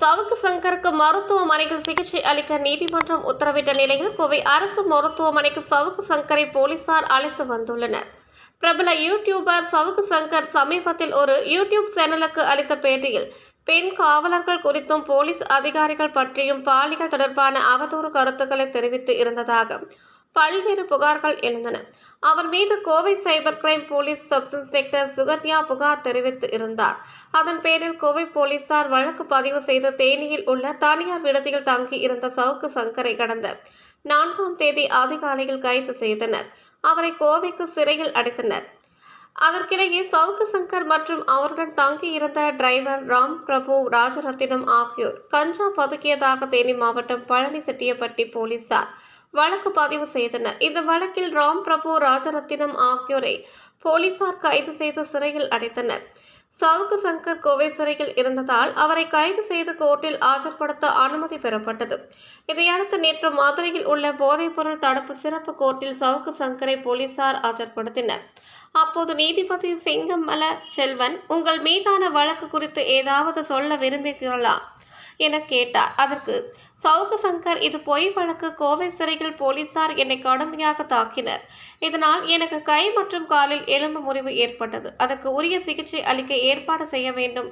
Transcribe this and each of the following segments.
சவுக்கு சங்கருக்கு மருத்துவமனையில் சிகிச்சை அளிக்க நீதிமன்றம் உத்தரவிட்ட நிலையில் கோவை அரசு மருத்துவமனைக்கு சவுக்கு சங்கரை போலீசார் அழைத்து வந்துள்ளனர். பிரபல யூடியூபர் சவுக்கு சங்கர் சமீபத்தில் ஒரு யூடியூப் சேனலுக்கு அளித்த பேட்டியில் பெண் காவலர்கள் குறித்தும் போலீஸ் அதிகாரிகள் பற்றியும் பாலியல் தொடர்பான அவதூறு கருத்துக்களை தெரிவித்து இருந்ததாக பல்வேறு புகார்கள் எழுந்தன. அவர் மீது Kovai cyber crime police sub inspector Sukanya புகார் தெரிவித்து இருந்தார். அதன் பேரில் கோவை போலீசார் வழக்கு பதிவு செய்து தேனியில் உள்ள தனியார் விடுதியில் தங்கி இருந்த சவுக்கு சங்கரை கடந்த நான்காம் தேதி அதிகாலையில் கைது செய்தனர். அவரை கோவைக்கு சிறையில் அடைத்தனர். அதற்கிடையே சவுக்கு சங்கர் மற்றும் அவருடன் தங்கியிருந்த டிரைவர் ராம் பிரபு ராஜரத்தினம் ஆகியோர் கஞ்சா பதுக்கியதாக தேனி மாவட்டம் பழனி செட்டியப்பட்டி போலீசார் வழக்கு பதிவு செய்தனர். இந்த வழக்கில் ராம் பிரபு ராஜரத்தினம் ஆகியோரை போலீசார் கைது செய்து சிறையில் அடைத்தனர். சவுக்கு சங்கர் கோவை சிறையில் இருந்ததால் அவரை கைது செய்து கோர்ட்டில் ஆஜர்படுத்த அனுமதி பெறப்பட்டது. இதையடுத்து நேற்று மதுரையில் உள்ள போதைப்பொருள் தடுப்பு சிறப்பு கோர்ட்டில் சவுக்கு சங்கரை போலீசார் ஆஜர்படுத்தினர். அப்போது நீதிபதி சிங்கமல செல்வன் உங்கள் மீதான வழக்கு குறித்து ஏதாவது சொல்ல விரும்புகிறீர்களா? என கேட்டார். அதற்கு சவுக்கு சங்கர் இது பொய் வழக்கு. கோவை சிறையில் போலீசார் என்னை கடுமையாக தாக்கினர். இதனால் எனக்கு கை மற்றும் காலில் எலும்பு முறிவு ஏற்பட்டது. அதற்கு உரிய சிகிச்சை அளிக்க ஏற்பாடு செய்ய வேண்டும்.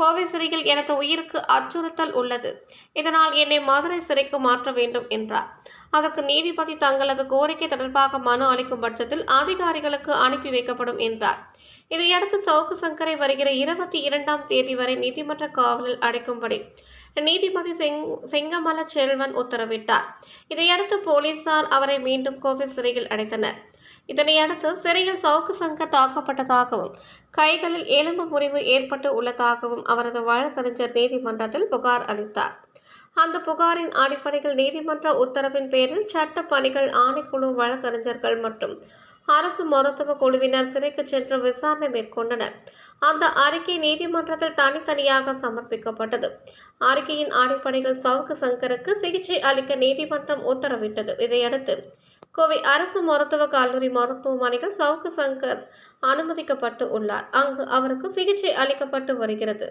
கோவை சிறையில் எனது உயிருக்கு அச்சுறுத்தல் உள்ளது. இதனால் என்னை மதுரை சிறைக்கு மாற்ற வேண்டும் என்றார். அதற்கு நீதிபதி தங்களது கோரிக்கை தொடர்பாக மனு அளிக்கும் பட்சத்தில் அதிகாரிகளுக்கு அனுப்பி வைக்கப்படும் என்றார். இதையடுத்து சவுக்கு சங்கரை வருகிற இருபத்தி இரண்டாம் தேதி வரை நீதிமன்ற காவலில் அடைக்கும்படி நீதிபதி செங் செங்கமல செல்வன் உத்தரவிட்டார். இதையடுத்து போலீசார் அவரை மீண்டும் கோவை சிறையில் அடைத்தனர். இதனையடுத்து சிறையில் சவுக்கு சங்கர் தாக்கப்பட்டதாகவும் கைகளில் எலும்பு முறிவு ஏற்பட்டு உள்ளதாகவும் அவரது வழக்கறிஞர் நீதிமன்றத்தில் புகார் அளித்தார். அந்த புகாரின் அடிப்படையில் நீதிமன்ற உத்தரவின் பேரில் சட்ட பணிகள் ஆணைக்குழு வழக்கறிஞர்கள் மற்றும் அரசு மருத்துவ குழுவினர் சிறைக்கு சென்று விசாரணை மேற்கொண்டனர். அந்த அறிக்கை நீதிமன்றத்தில் தனித்தனியாக சமர்ப்பிக்கப்பட்டது. அறிக்கையின் அடிப்படையில் சவுக்கு சங்கருக்கு சிகிச்சை அளிக்க நீதிமன்றம் உத்தரவிட்டது. இதையடுத்து கோவை அரசு மருத்துவக் கல்லூரி மருத்துவமனையில் சவுக்கு சங்கர் அனுமதிக்கப்பட்டு உள்ளார். அங்கு அவருக்கு சிகிச்சை அளிக்கப்பட்டு வருகிறது.